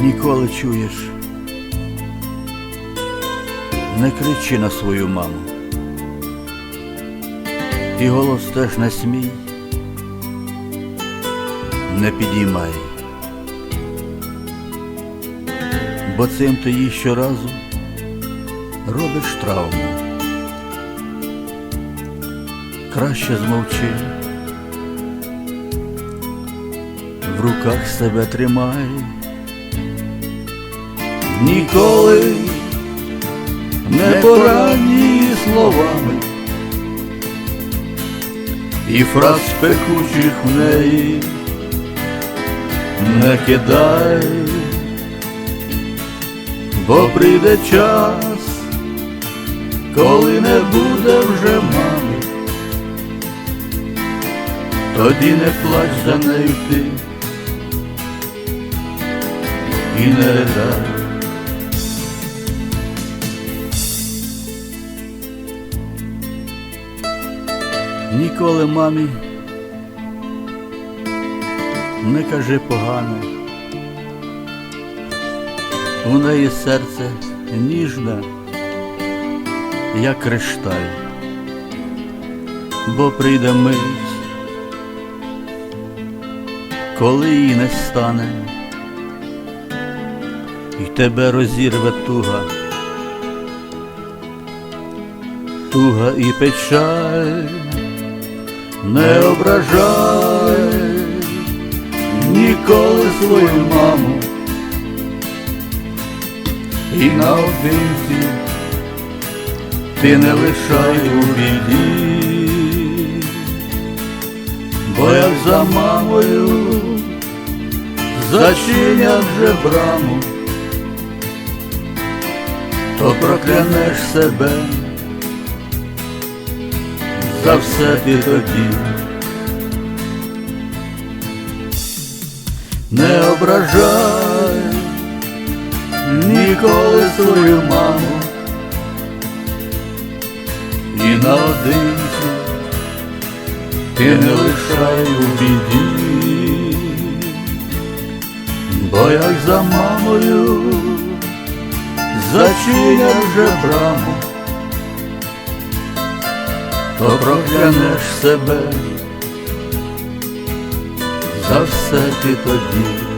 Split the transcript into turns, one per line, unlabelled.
ніколи чуєш. Не кричи на свою маму. І голос теж не смій, не підіймай. Бо цим ти їй щоразу робиш травму. Краще змовчи, в руках себе тримай, ніколи не поранні словами, і фраз пекучих в неї не кидай, бо прийде час, коли не буде вже мами, тоді не плач за нею ти і не ридай. Ніколи мамі. Не кажи погано, у неї серце ніжне, як кришталь, бо прийде мить, коли її не стане, і тебе розірве туга, туга і печаль не ображай. Ніколи свою маму і наодинці ти не лишай у біді, бо як за мамою зачинять вже браму, то проклянеш себе за все ти тоді. Не ображай ніколи свою маму. І наодинці ти не лишай у біді, бо як за мамою зачинять вже браму то проклянеш себе за все ти тоді.